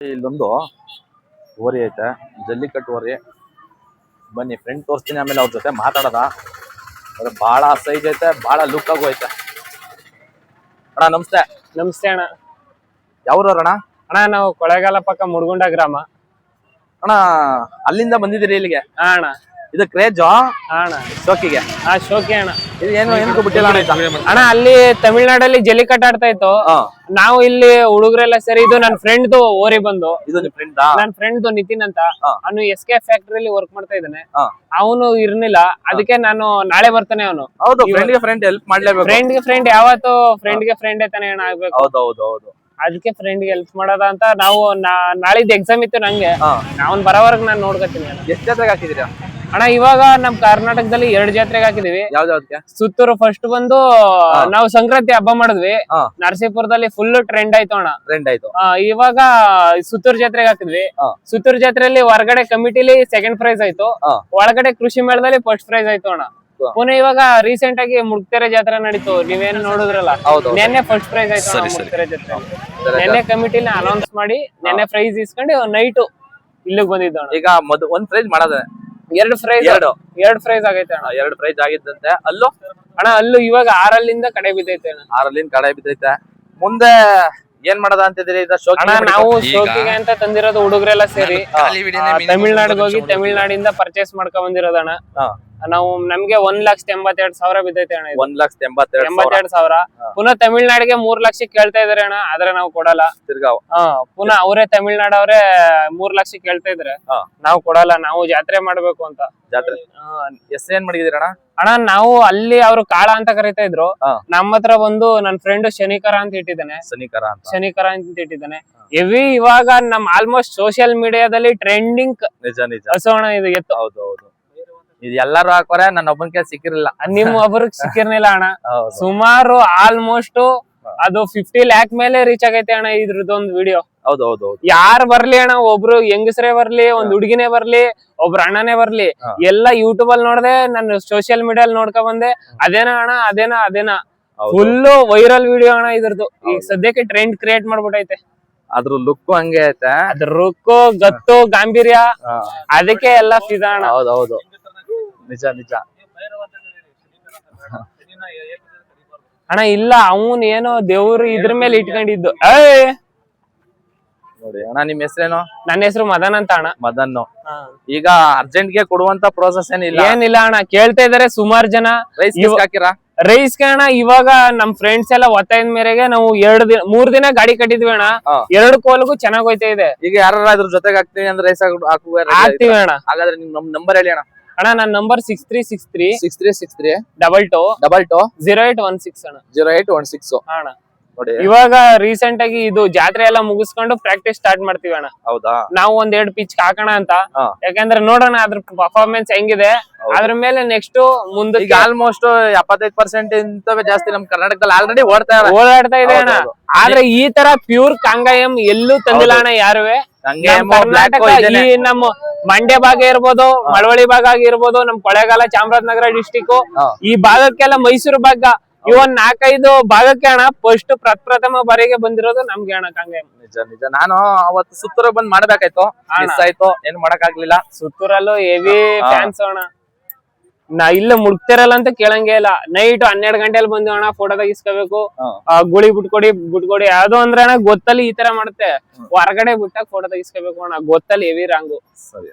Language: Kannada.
ಇಲ್ಲೊಂದು ಓರಿ ಐತೆ ಜಲ್ಲಿಕಟ್ಟು ಓರಿ ಬನ್ನಿ ಫ್ರೆಂಡ್ ತೋರಿಸ್ತೀನಿ ಆಮೇಲೆ ಅವ್ರ ಜೊತೆ ಮಾತಾಡೋದ. ಅದು ಭಾಳ ಸೈಜ್ ಐತೆ ಭಾಳ ಲುಕ್ ಆಗು ಐತೆ. ಅಣ್ಣ ನಮಸ್ತೆ. ನಮಸ್ತೆ ಅಣ್ಣ. ಯಾವ್ರವ್ರ ಅಣ್ಣ? ಅಣ್ಣ ನಾವು ಕೊಳೆಗಾಲ ಪಕ್ಕ ಮುಡ್ಗುಂಡ ಗ್ರಾಮ. ಅಣ್ಣ ಅಲ್ಲಿಂದ ಬಂದಿದ್ದೀರಿ ಇಲ್ಲಿಗೆ? ಹಾ ಅಣ್ಣ. ಇದು ಕ್ರೇಜು? ಅಣ್ಣ. ಶೋಕಿಗೆ? ಆ ಶೋಕಿ ಅಣ್ಣ. ಇದು ಏನು ಬಿಟ್ಟಿಲ್ಲ ಅಣ್ಣ. ಅಣ್ಣ ಅಲ್ಲಿ ತಮಿಳ್ನಾಡಲ್ಲಿ ಜಲ್ಲಿಕಟ್ಟು ಆಡ್ತಾ ಇತ್ತು. ಹಾ. ನಾವು ಇಲ್ಲಿ ಹುಡುಗರೆಲ್ಲ ಸರಿ ಇದು ನನ್ನ ಫ್ರೆಂಡ್ದು ಓರಿ ಬಂದು. ಇದು ನಿಮ್ ಫ್ರೆಂಡಾ ನನ್ನ ಫ್ರೆಂಡ್ ನಿತಿನ್ ಅಂತ. ಹಾ. ಅವನು ಎಸ್ ಕೆ ಫ್ಯಾಕ್ಟ್ರಿಲಿ ವರ್ಕ್ ಮಾಡ್ತಾ ಇದ್ದಾನೆ. ಹಾ. ಅವನು ಇರ್ಲಿಲ್ಲ. ಅದಕ್ಕೆ ನಾನು ನಾಳೆ ಬರ್ತಾನೆ ಅವನು. ಹೌದು ಫ್ರೆಂಡ್ಗೆ ಫ್ರೆಂಡ್ ಹೆಲ್ಪ್ ಮಾಡ್ಲೇಬೇಕು. ಫ್ರೆಂಡ್ಗೆ ಫ್ರೆಂಡ್ ಯಾವತ್ತು ಫ್ರೆಂಡ್ಗೆ ಫ್ರೆಂಡ್ ತಾನೇ ಅಣ್ಣ ಆಗ್ಬೇಕು. ಹೌದು ಹೌದು ಹೌದು. ಅದಕ್ಕೆ ಫ್ರೆಂಡ್ಗೆ ಹೆಲ್ಪ್ ಮಾಡೋದ ಅಂತ ನಾವು ನಾ- ನಾಳಿದ್ದು ಎಕ್ಸಾಮ್ ಇತ್ತು ನಂಗೆ. ಹಾ. ಅವ್ನ್ ಬರೋವರೆಗೆ ನಾನು ನೋಡ್ಕೊತೀನಿ ಅಣ್ಣ. ಎಷ್ಟು ಜೊತೆಗೆ ಅಣ್ಣ ಇವಾಗ ನಮ್ ಕರ್ನಾಟಕದಲ್ಲಿ ಎರಡ್ ಜಾತ್ರೆಗೆ ಹಾಕಿದೀವಿ. ಯಾವ್ದಾವ್ದಕ್ಕೆ ಸುತ್ತೂರು ಫಸ್ಟ್ ಬಂದು ನಾವು ಸಂಕ್ರಾಂತಿ ಹಬ್ಬ ಮಾಡಿದ್ವಿ. ಹಾ. ನರಸೀಪುರದಲ್ಲಿ ಫುಲ್ ಟ್ರೆಂಡ್ ಆಯ್ತು ಅಣ್ಣ. ಟ್ರೆಂಡ್ ಆಯ್ತು. ಆ, ಇವಾಗ ಸುತ್ತೂರು ಜಾತ್ರೆಗೆ ಹಾಕಿದ್ವಿ. ಹಾ. ಸುತ್ತೂರು ಜಾತ್ರೆಯಲ್ಲಿ ಹೊರಗಡೆ ಕಮಿಟಿಲಿ ಸೆಕೆಂಡ್ ಪ್ರೈಸ್ ಆಯ್ತು. ಹಾ. ಒಳಗಡೆ ಕೃಷಿ ಮೇಳದಲ್ಲಿ ಫಸ್ಟ್ ಪ್ರೈಸ್ ಆಯ್ತು ಅಣ್ಣ. ಹಾ. ಪುನಃ ಇವಾಗ ರೀಸೆಂಟ್ ಆಗಿ ಮುಡ್ಕೆರೆ ಜಾತ್ರೆ ನಡೀತು. ನೀವೇನ್ ನೋಡಿದ್ರಲ್ಲ. ಹೌದು ನೆನ್ನೆ ಫಸ್ಟ್ ಪ್ರೈಸ್ ಆಯ್ತು ಅಣ್ಣ ಮುಡ್ಕೆರೆ ಜಾತ್ರೆ. ನೆನ್ನೆ ಕಮಿಟಿಲಿ ಅನೌನ್ಸ್ ಮಾಡಿ ನೆನ್ನೆ ಪ್ರೈಸ್ ಇಸ್ಕೊಂಡು ನೈಟ್ ಇಲ್ಲಿಗೆ ಬಂದಿದ್ದು ಅಣ್ಣ. ಈಗ ಮೊದ್ ಒಂದ್ ಪ್ರೈಸ್ ಮಾಡೋದೆ. ಎರಡು ಪ್ರೈಸ್ ಎರಡು. ಎರಡು ಪ್ರೈಸ್ ಆಗೈತೆ ಅಣ್ಣ. ಎರಡು ಪ್ರೈಸ್ ಆಗಿದ್ದಂತೆ. ಅಲ್ಲೂ? ಅಣ್ಣ ಅಲ್ಲೂ ಇವಾಗ ಆರಲ್ಲಿಂದ ಕಡೆ ಬಿದ್ದೈತೆ ಅಣ್ಣ. ಆರಲ್ಲಿಂದ ಕಡೆ ಬಿದ್ದೈತೆ. ಮುಂದೆ ಏನ್ ಮಾಡದ ಅಂತಿದ್ರಿ ಅಣ್ಣ ನಾವು ಶೋಕಿಗೆ ಅಂತ ತಂದಿರೋದು ಹುಡುಗರೆಲ್ಲ ಸೇರಿ. ಆ, ತಮಿಳ್ನಾಡಿಗೆ ಹೋಗಿ ತಮಿಳ್ನಾಡಿಂದ ಪರ್ಚೇಸ್ ಮಾಡ್ಕೊಂಡ್ ಬಂದಿರೋದಣ್ಣ ಹಾ. ನಾವು ನಮ್ಗೆ ಒಂದ್ ಲಕ್ಷ ಎಂಬತ್ತೆರಡು ಸಾವಿರ ಬಿದ್ದೈತೆ ಅಣ್ಣ ಇದು. ಒಂದ್ ಲಕ್ಷ ಎಂಬತ್ತೆರಡು ಸಾವಿರ. ಎಂಬತ್ತೆರಡು ಸಾವಿರ. ಪುನಃ ತಮಿಳ್ನಾಡಿಗೆ ಮೂರ್ ಲಕ್ಷ ಕೇಳ್ತಾ ಇದಾರೆ ಅಣ್ಣ ಆದ್ರೆ ನಾವು ಕೊಡಲ್ಲ. ತಿರ್ಗಾವ್ ಹಾ ಪುನಃ ಅವರೇ ತಮಿಳ್ನಾಡ್ ಅವರೇ ಮೂರ್ ಲಕ್ಷ ಕೇಳ್ತಾ ಇದ್ರೆ. ಹಾ. ನಾವು ಕೊಡಲ್ಲ ನಾವು ಜಾತ್ರೆ ಮಾಡ್ಬೇಕು ಅಂತ. ಜಾತ್ರೆ. ಹಾ. ಹೆಸರು ಏನ್ ಮಾಡಿದಿರಣ ಅಣ್ಣ? ನಾವು ಅಲ್ಲಿ ಅವ್ರು ಕಾಳ ಅಂತ ಕರಿತಾ ಇದ್ರು. ಹಾ. ನಮ್ಮ ಹತ್ರ ಬಂದು ನನ್ ಫ್ರೆಂಡ್ ಶನಿಕರ ಅಂತ ಇಟ್ಟಿದ್ದಾನೆ. ಶನಿಕರ ಅಂತ. ಶನಿಕರ ಅಂತ ಇಟ್ಟಿದ್ದಾನೆ. ಎವಿ ಇವಾಗ ನಮ್ ಆಲ್ಮೋಸ್ಟ್ ಸೋಷಿಯಲ್ ಮೀಡಿಯಾದಲ್ಲಿ ಟ್ರೆಂಡಿಂಗ್ ನಿಜ ನಿಜ. ಹಸೋಣ ಇದು ಎತ್ತು. ಹೌದು ಹೌದು. ಇದು ಎಲ್ಲಾರು ಹಾಕೋರೆ ನನ್ನ ಒಬ್ಬನಿಗೆ ಸಿಕ್ಕಿರ್ಲಿಲ್ಲ. ನಿಮ್ ಒಬ್ರಿಗೆ ಸಿಕ್ಕಿರ್ನಿಲ್ಲ ಅಣ್ಣ. ಸುಮಾರು ಆಲ್ಮೋಸ್ಟ್ ಅದು ಫಿಫ್ಟಿ ಲ್ಯಾಕ್ ಮೇಲೆ ರೀಚ್ ಆಗೈತೆ ಅಣ್ಣ ಇದ್ರದ್ದೊಂದು ವಿಡಿಯೋ ಹೌದು ಹೌದು ಹೌದು. ಯಾರ್ ಬರ್ಲಿ ಅಣ್ಣ? ಒಬ್ರು ಹೆಂಗಸರೇ ಬರ್ಲಿ ಒಂದ್ ಹುಡುಗಿನೇ ಬರ್ಲಿ ಒಬ್ರು ಅಣ್ಣನೇ ಬರ್ಲಿ. ಎಲ್ಲ ಯೂಟ್ಯೂಬ್ ಅಲ್ಲಿ ನೋಡದೆ ನಾನು ಮೀಡಿಯಾ ಲ್ ನೋಡ್ಕೊ ಬಂದೆ. ಅದೇನಾ ಅಣ್ಣ? ಅದೇನಾ? ಅದೇನಾ? ಫುಲ್ ವೈರಲ್ ವಿಡಿಯೋ ಅಣ್ಣ ಇದ್ರದ್ದು. ಈಗ ಸದ್ಯಕ್ಕೆ ಟ್ರೆಂಡ್ ಕ್ರಿಯೇಟ್ ಮಾಡ್ಬಿಟ್ಟೈತೆ. ಅದ್ರ ಲುಕ್ ಹಂಗೆ ಐತೆ. ಅದ್ರ ಲುಕ್ ಗತ್ತು ಗಾಂಭೀರ್ಯ ಅದಕ್ಕೆ ಎಲ್ಲ ಫಿದಾ ಅಣ್ಣ. ಹೌದು ಹೌದು. ನಿಜ ನಿಜ. ಅಣ್ಣ ಇಲ್ಲ ಅವನ್ ಏನೋ ದೇವ್ರು ಇದ್ರ ಮೇಲೆ ಇಟ್ಕೊಂಡಿದ್ದು. ಏಯ್! ನೋಡಿ ಅಣ್ಣ ನಿಮ್ ಹೆಸರೇನು? ನನ್ನ ಹೆಸರು ಮದನ್ ಅಂತ ಅಣ್ಣ. ಮದನ್ ಈಗ ಅರ್ಜೆಂಟ್ಗೆ ಕೊಡುವಂತ ಪ್ರೋಸೆಸ್ ಏನಿಲ್ಲ? ಏನಿಲ್ಲ ಅಣ್ಣ. ಕೇಳ್ತಾ ಇದಾರೆ ಸುಮಾರ್ ಜನ. ರೈಸ್ ಹಾಕಿರಾ? ರೈಸ್ ಅಣ್ಣ ಇವಾಗ ನಮ್ ಫ್ರೆಂಡ್ಸ್ ಎಲ್ಲ ಒತ್ತಾಯದ ಮೇರೆಗೆ ನಾವು ಎರಡು ದಿನ ಮೂರ್ ದಿನ ಗಾಡಿ ಕಟ್ಟಿದ್ವಿ ಅಣ್ಣ. ಎರಡು ಕೋಲ್ಗೂ ಚೆನ್ನಾಗ್ ಹೋಯ್ತಾ ಇದೆ. ಈಗ ಯಾರು ಅದ್ರ ಜೊತೆಗೆ ಹಾಕ್ತೀನಿ ಅಂದ್ರೆ ರೈಸ್ ಹಾಕ್ತೀವಿ ಅಣ್ಣ. ಹಾಗಾದ್ರೆ ನಿಮ್ ನಮ್ ನಂಬರ್ ಹೇಳಿ ಅಣ್ಣ. ಅಣ್ಣ ನನ್ನ number six three six three six three six three double two double two zero eight one six ಅಣ್ಣ. ಜೀರೋ ಏಟ್ ಒನ್ ಸಿಕ್ಸ್ ಅಣ್ಣ. ನೋಡಿ. ಇವಾಗ ರೀಸೆಂಟ್ ಆಗಿ ಇದು ಜಾತ್ರೆ ಎಲ್ಲ ಮುಗಿಸ್ಕೊಂಡು ಪ್ರಾಕ್ಟೀಸ್ ಸ್ಟಾರ್ಟ್ ಮಾಡ್ತೀವಿ ಅಣ್ಣ. ಹೌದಾ? ನಾವು ಒಂದ್ ಎರಡು ಪಿಚ್ ಹಾಕೋಣ ಅಂತ. ಯಾಕಂದ್ರೆ ನೋಡೋಣ ಅದ್ರ ಪರ್ಫಾರ್ಮೆನ್ಸ್ ಹೆಂಗಿದೆ. ಅದ್ರ ಮೇಲೆ ನೆಕ್ಸ್ಟ್ ಮುಂದೆ ಆಲ್ಮೋಸ್ಟ್ ಎಪ್ಪತ್ತೈದು ಪರ್ಸೆಂಟ್ ಇಂತವೇ ಜಾಸ್ತಿ ನಮ್ ಕರ್ನಾಟಕದಲ್ಲಿ ಆಲ್ರೆಡಿ ಓಡ್ತಾ ಇದೆ. ಓಡಾಡ್ತಾ ಇದೆ ಅಣ್ಣ. ಆದ್ರೆ ಈ ತರ ಪ್ಯೂರ್ ಕಾಂಗಾಯಂ ಎಲ್ಲೂ ತಂದಿಲ್ಲ ಅಣ್ಣ ಯಾರುವೆ? ನಮ್ಮ ಮಂಡ್ಯ ಭಾಗ ಇರ್ಬೋದು ಮಳವಳ್ಳಿ ಭಾಗ ಆಗಿರ್ಬೋದು ನಮ್ ಕೊಳೆಗಾಲ ಚಾಮರಾಜನಗರ ಡಿಸ್ಟಿಕ್ ಈ ಭಾಗಕ್ಕೆಲ್ಲ ಮೈಸೂರು ಭಾಗ. ಇವನ್ ನಾಲ್ಕೈದು ಭಾಗಕ್ಕೆ ಅಣ್ಣ ಫಸ್ಟ್ ಪ್ರಪ್ರಥಮ ಬಾರಿಗೆ ಬಂದಿರೋದು ನಮ್ಗೆ ಅಣ್ಣ ಹಂಗೆ ನಿಜ ನಿಜ. ನಾನು ಅವತ್ತು ಸುತ್ತೂರ ಬಂದ್ ಮಾಡ್ಬೇಕಾಯ್ತು. ಮಿಸ್ ಆಯ್ತು. ಏನ್ ಮಾಡಕ್ ಆಗ್ಲಿಲ್ಲ ಸುತ್ತೂರಲ್ಲೂ ಹೆವಿ ಫ್ಯಾನ್ಸ್ ಅಣ್ಣ. ನಾ ಇಲ್ಲ ಮುಡ್ತಿರಲ್ಲ ಅಂತ ಕೇಳಂಗೇ ಇಲ್ಲ. ನೈಟ್ ಹನ್ನೆರಡು ಗಂಟೆಲಿ ಬಂದು ಅಣ್ಣ ಫೋಟೋ ತೆಗಿಸ್ಕೋಬೇಕು. ಗುಳಿ ಬಿಟ್ಕೊಡಿ ಬಿಟ್ಕೊಡಿ. ಯಾವ್ದು ಅಂದ್ರೆ ಅಣ್ಣ ಗೊತ್ತಲ್ಲಿ ಈ ತರ ಮಾಡುತ್ತೆ. ಹೊರಗಡೆ ಬಿಟ್ಟಾಗ ಫೋಟೋ ತೆಗಿಸ್ಕೋಬೇಕು ಅಣ್ಣ. ಗೊತ್ತಲ್ಲಿ ಹೆವಿ ರಾಂಗು ಸರಿ.